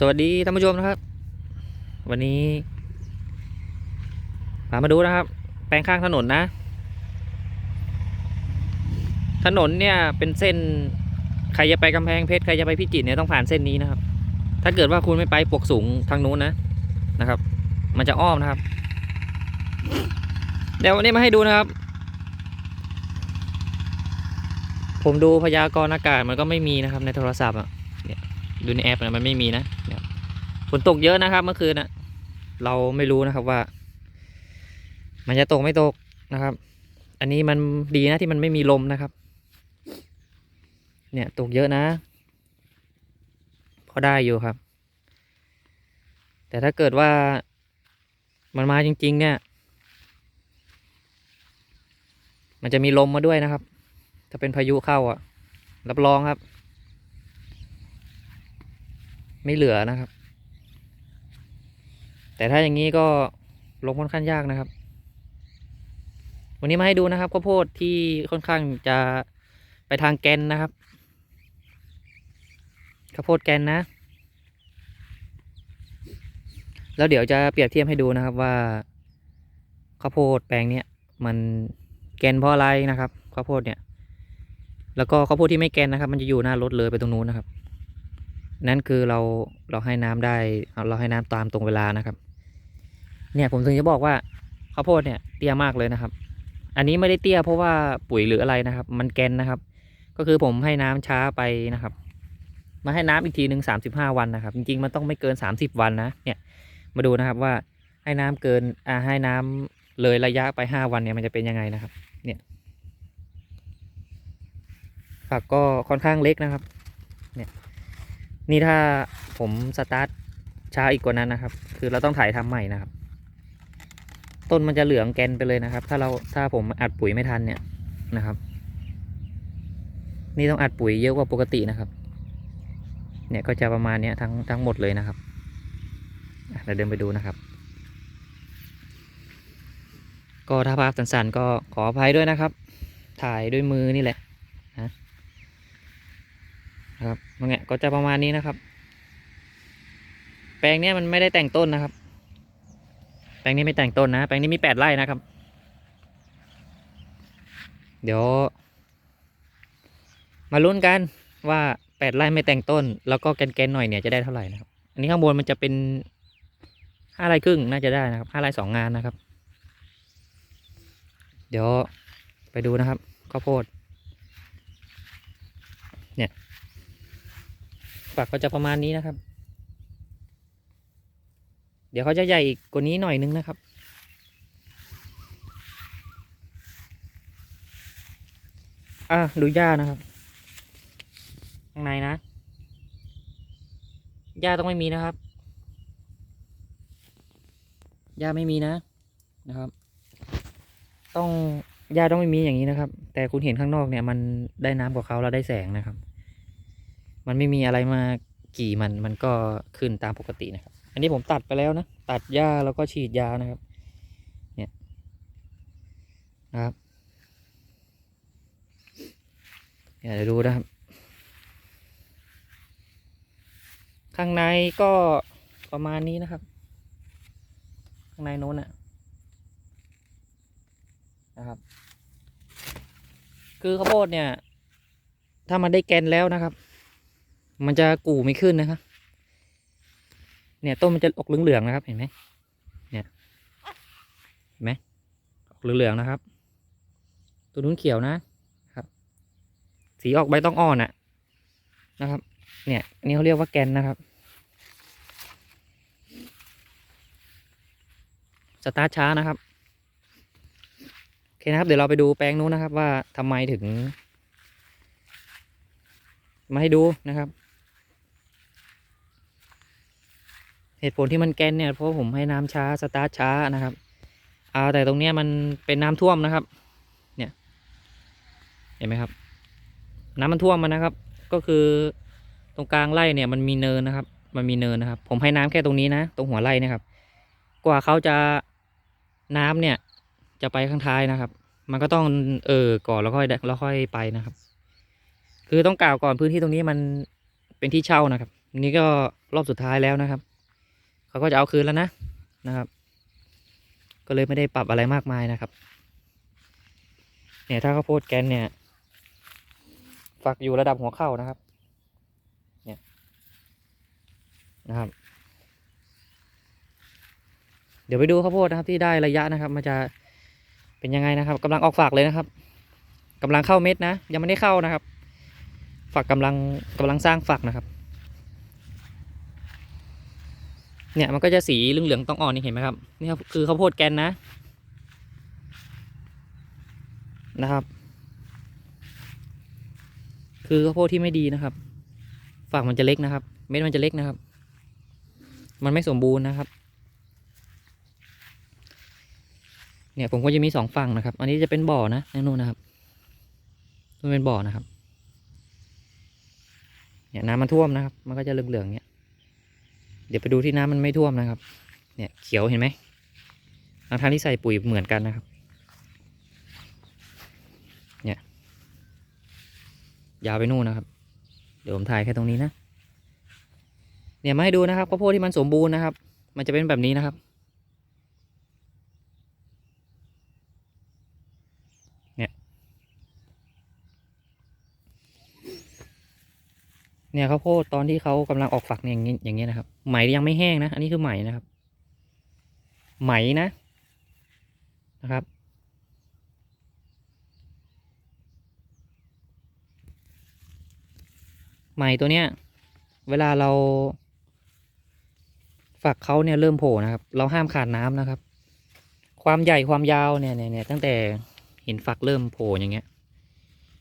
สวัสดีท่านผู้ชมนะครับ วันนี้พามาดูนะครับ แปลงข้างถนนนะ ถนนเนี่ยเป็นเส้นใครจะไปกำแพงเพชรใครจะไปพิจิตรเนี่ยต้องผ่านเส้นนี้นะครับ ถ้าเกิดว่าคุณไม่ไปปวกสูงทางนู้นนะนะครับ มันจะอ้อมนะครับ เดี๋ยววันนี้มาให้ดูนะครับ ผมดูพยากรณ์อากาศมันก็ไม่มีนะครับในโทรศัพท์อะ ดูในแอปนะมันไม่มีนะเนี่ยฝนตกเยอะนะครับ เมื่อคืนนะเราไม่รู้นะครับว่า มันจะตกไม่ตกนะครับ อันนี้มันดีนะที่มันไม่มีลมนะครับ เนี่ยตกเยอะนะพอได้อยู่ครับ แต่ถ้าเกิดว่ามันมาจริง ๆ เนี่ย มันจะมีลมมาด้วยนะครับ ถ้าเป็นพายุเข้าอะ รับรองครับ ไม่เหลือนะครับ แต่ถ้าอย่างนี้ก็ลงค่อนข้างยากนะครับ วันนี้มาให้ดูนะครับข้าวโพดที่ค่อนข้างจะไปทางแกนนะครับข้าวโพดแกนนะ แล้วเดี๋ยวจะเปรียบเทียบให้ดูนะครับว่าข้าวโพดแปลงเนี้ยมันแกนเพราะอะไรนะครับข้าวโพดเนี่ย แล้วก็ข้าวโพดที่ไม่แกนนะครับ มันจะอยู่หน้ารถเลยไปตรงนู้นนะครับ นั่นคือเราเราให้น้ำได้เราให้น้ำตามตรงเวลานะครับ เนี่ยผมถึงจะบอกว่าข้าวโพดเนี่ยเตี้ยมากเลยนะครับ อันนี้ไม่ได้เตี้ยเพราะว่าปุ๋ยหรืออะไรนะครับ มันแกนนะครับ ก็คือผมให้น้ำช้าไปนะครับ มาให้น้ำอีกทีหนึ่งสามสิบห้าวันนะครับ จริงๆมันต้องไม่เกินสามสิบวันนะเนี่ยมาดูนะครับว่าให้น้ำเกินอ่าให้น้ำเลยระยะไปห้าวันเนี่ยมันจะเป็นยังไงนะครับ เนี่ยฝักก็ค่อนข้างเล็กนะครับ เนี่ย นี่ถ้าผมสตาร์ทช้าอีกกว่านั้นนะครับ คือเราต้องถ่ายทำใหม่นะครับ ต้นมันจะเหลืองแกนไปเลยนะครับ ถ้าเราถ้าผมอัดปุ๋ยไม่ทันเนี่ยนะครับ นี่ต้องอัดปุ๋ยเยอะกว่าปกตินะครับ เนี่ยก็จะประมาณเนี้ยทั้งทั้งหมดเลยนะครับเราเดินไปดูนะครับ ก็ถ้าภาพสั้นๆก็ขออภัยด้วยนะครับ ถ่ายด้วยมือนี่แหละ ครับเนี่ยก็จะประมาณนี้นะครับ แปลงเนี้ยมันไม่ได้แต่งต้นนะครับ แปลงนี้ไม่แต่งต้นนะ แปลงนี้มีแปดไร่นะครับ เดี๋ยว มาลุ้นกันว่าแปดไร่ไม่แต่งต้น แล้วก็แกนๆหน่อยเนี่ยจะได้เท่าไหร่นะครับ อันนี้ข้างบนมันจะเป็นห้าไร่ครึ่งน่าจะได้นะครับห้าไร่สองงานนะครับ เดี๋ยวไปดูนะครับข้าวโพดเนี่ย ฝักก็จะประมาณนี้นะครับ เดี๋ยวเขาจะใหญ่อีกกว่านี้หน่อยนึงนะครับ อะดูหญ้านะครับ ข้างในนะ หญ้าต้องไม่มีนะครับ หญ้าไม่มีนะ นะครับ ต้องหญ้าต้องไม่มีอย่างนี้นะครับ แต่คุณเห็นข้างนอกเนี่ยมันได้น้ำกว่าเขาแล้วได้แสงนะครับ มันไม่มีอะไรมากี่มันมันก็ขึ้นตามปกตินะครับ อันนี้ผมตัดไปแล้วนะ ตัดหญ้าแล้วก็ฉีดยานะครับ เนี่ยนะครับเดี๋ยวดูนะครับ ข้างในก็ประมาณนี้นะครับ ข้างในโน้นนะนะครับ คือข้าวโพดเนี่ย ถ้ามันได้แกนแล้วนะครับ มันจะกู่ไม่ขึ้นนะครับ เนี่ยต้นมันจะออกเหลืองๆนะครับ เห็นไหมเนี่ยเห็นไหมออกเหลืองๆนะครับ ตัวนู้นเขียวนะครับ สีออกใบต้องอ่อนอะนะครับ เนี่ยนนี้เขาเรียกว่าแกนนะครับสตาร์ทช้านะครับโอเคนะครับ เดี๋ยวเราไปดูแปลงนู้นนะครับ ว่าทำไมถึง มาให้ดูนะครับ เหตุผลที่มันแกนเนี่ยเพราะผมให้น้ำช้าสตาร์ทช้านะครับเอาแต่ตรงเนี้ยมันเป็นน้ำท่วมนะครับ เนี่ย เห็นไหมครับ น้ำมันท่วมมันนะครับ ก็คือตรงกลางไร่เนี่ยมันมีเนินนะครับ มันมีเนินนะครับ ผมให้น้ำแค่ตรงนี้นะ ตรงหัวไร่นะครับ กว่าเขาจะน้ำเนี่ย จะไปข้างท้ายนะครับ มันก็ต้องเออก่อนแล้วค่อยแล้วค่อยไปนะครับ คือต้องกล่าวก่อนพื้นที่ตรงนี้มันเป็นที่เช่านะครับ นี่ก็รอบสุดท้ายแล้วนะครับ เขาก็จะเอาคืนแล้วนะนะครับ ก็เลยไม่ได้ปรับอะไรมากมายนะครับ เนี่ยถ้าข้าวโพดแกนเนี่ย ฝักอยู่ระดับหัวเข่านะครับ เนี่ยนะครับ เดี๋ยวไปดูข้าวโพดนะครับที่ได้ระยะนะครับ มันจะเป็นยังไงนะครับกำลังออกฝักเลยนะครับกำลังเข้าเม็ดนะ ยังไม่ได้เข้านะครับ ฝักกำลังกำลังสร้างฝักนะครับ เนี่ยมันก็จะสีเหลืองๆต้องอ่อนนี่เห็นไหมครับนี่ครับคือข้าวโพดแกนนะนะครับ คือข้าวโพดที่ไม่ดีนะครับฝักมันจะเล็กนะครับ เม็ดมันจะเล็กนะครับ มันไม่สมบูรณ์นะครับ เนี่ยผมก็จะมีสองฝั่งนะครับ อันนี้จะเป็นบ่อนะนั่นนู่นนะครับมันเป็นบ่อนะครับ เนี่ยน้ำมันท่วมนะครับ มันก็จะเหลืองๆเนี่ย เดี๋ยวไปดูที่น้ำมันไม่ท่วมนะครับ เนี่ยเขียวเห็นไหมทางที่ใส่ปุ๋ยเหมือนกันนะครับ เนี่ยยาวไปนู่นนะครับ เดี๋ยวผมถ่ายแค่ตรงนี้นะ เนี่ยมาให้ดูนะครับข้าวโพดที่มันสมบูรณ์นะครับ มันจะเป็นแบบนี้นะครับ เนี่ย เนี่ยข้าวโพดตอนที่เขากำลังออกฝักเนี่ยอย่างนี้อย่างเงี้ยนะครับไหมยังไม่แห้งนะ อันนี้คือไหมนะครับ ไหมนะนะครับ ไหมตัวเนี้ย เวลาเรา ฝักเขาเนี่ยเริ่มโผล่นะครับ เราห้ามขาดน้ำนะครับ ความใหญ่ความยาวเนี่ยเนี่ยเนี่ยตั้งแต่เห็นฝักเริ่มโผล่อย่างเงี้ย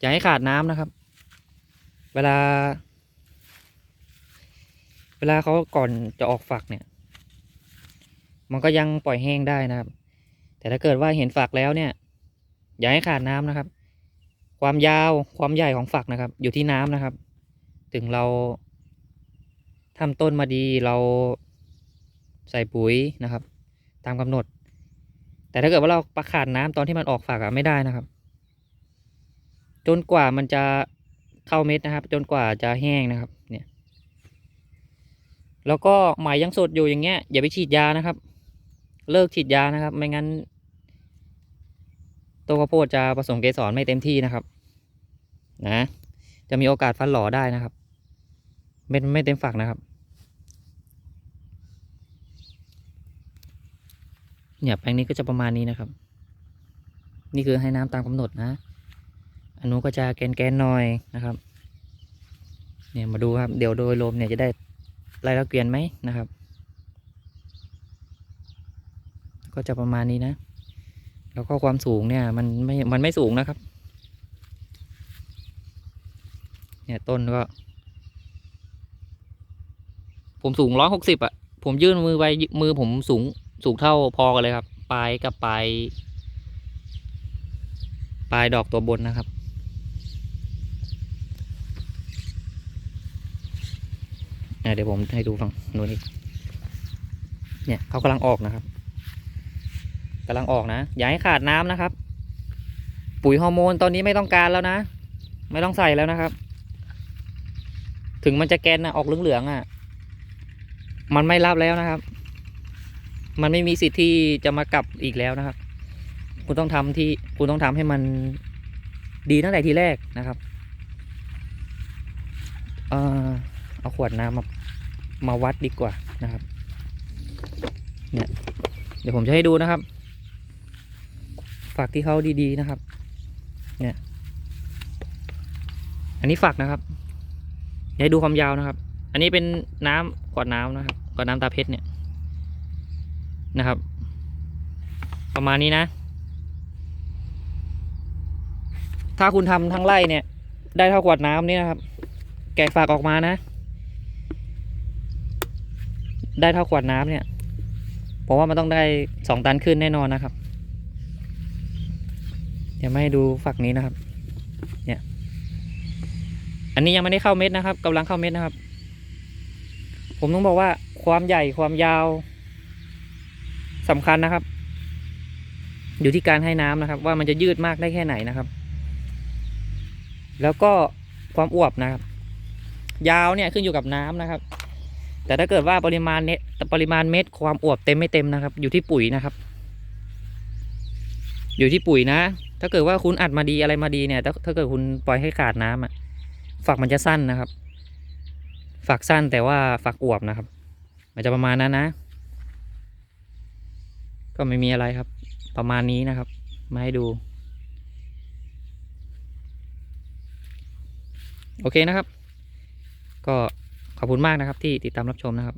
อย่าให้ขาดน้ำนะครับ เวลา เวลาเขาก่อนจะออกฝักเนี่ย มันก็ยังปล่อยแห้งได้นะครับ แต่ถ้าเกิดว่าเห็นฝักแล้วเนี่ย อย่าให้ขาดน้ำนะครับ ความยาวความใหญ่ของฝักนะครับ อยู่ที่น้ำนะครับ ถึงเราทำต้นมาดีเราใส่ปุ๋ยนะครับ ตามกำหนด แต่ถ้าเกิดว่าเราประขาดน้ำตอนที่มันออกฝักอะไม่ได้นะครับ จนกว่ามันจะเข้าเม็ดนะครับ จนกว่าจะแห้งนะครับ เนี่ย แล้วก็หมายังสดอยู่อย่างเงี้ยอย่าไปฉีดยานะครับ เลิกฉีดยานะครับ ไม่งั้นตัวข้าวโพดจะผสมเกสรไม่เต็มที่นะครับ นะ จะมีโอกาสฟันหล่อได้นะครับเม็ดไม่เต็มฝักนะครับ เนี่ยแปลงนี้ก็จะประมาณนี้นะครับ นี่คือให้น้ำตามกำหนดนะอันนู้นก็จะแกนๆหน่อยนะครับ เนี่ยมาดูครับ เดี๋ยวโดยรวมเนี่ยจะได้ รายละเกียนไหมนะครับ ก็จะประมาณนี้นะ แล้วก็ความสูงเนี่ย มันไม่ มันไม่สูงนะครับ เนี่ยต้นก็ ผมสูงร้อยหกสิบอะผมยื่นมือไปมือผมสูงสูงเท่าพอกันเลยครับ ปลายกับปลายปลายดอกตัวบนนะครับ อะ เดี๋ยวผมให้ดูฝั่งนู้นอีกเนี่ยเขากำลังออกนะครับกำลังออกนะอย่าให้ขาดน้ำนะครับ ปุ๋ยฮอร์โมนตอนนี้ไม่ต้องการแล้วนะ ไม่ต้องใส่แล้วนะครับ ถึงมันจะแกนนะออกเหลืองๆอะ มันไม่รับแล้วนะครับ มันไม่มีสิทธิ์ที่จะมากลับอีกแล้วนะครับ คุณต้องทำที่คุณต้องทำให้มันดีตั้งแต่ทีแรกนะครับ เอ่อเอาขวดน้ำมา มาวัดดีกว่านะครับ เนี่ย เดี๋ยวผมจะให้ดูนะครับ ฝักที่เขาดีๆนะครับ เนี่ย อันนี้ฝักนะครับอย่าให้ดูความยาวนะครับ อันนี้เป็นน้ำขวดน้ำนะครับขวดน้ำตาเพชรเนี่ยนะครับ ประมาณนี้นะ ถ้าคุณทำทั้งไร่เนี่ย ได้เท่าขวดน้ำนี่นะครับ แกะฝากออกมานะ ได้เท่าขวดน้ำเนี่ยผมว่ามันต้องได้สองตันขึ้นแน่นอนนะครับ เดี๋ยวมาให้ดูฝักนี้นะครับ เนี่ย อันนี้ยังไม่ได้เข้าเม็ดนะครับกำลังเข้าเม็ดนะครับ ผมต้องบอกว่าความใหญ่ความยาวสำคัญนะครับ อยู่ที่การให้น้ำนะครับ ว่ามันจะยืดมากได้แค่ไหนนะครับ แล้วก็ความอวบนะครับ ยาวเนี่ยขึ้นอยู่กับน้ำนะครับ แต่ถ้าเกิดว่าปริมาณเน็ตปริมาณเม็ดความอวบเต็มไม่เต็มนะครับ อยู่ที่ปุ๋ยนะครับ อยู่ที่ปุ๋ยนะ ถ้าเกิดว่าคุณอัดมาดีอะไรมาดีเนี่ย ถ้าถ้าเกิดคุณปล่อยให้ขาดน้ำอะฝักมันจะสั้นนะครับ ฝักสั้นแต่ว่าฝักอวบนะครับ มันจะประมาณนั้นนะ ก็ไม่มีอะไรครับ ประมาณนี้นะครับ มาให้ดู โอเคนะครับ ก็ ขอบคุณมากนะครับที่ติดตามรับชมนะครับ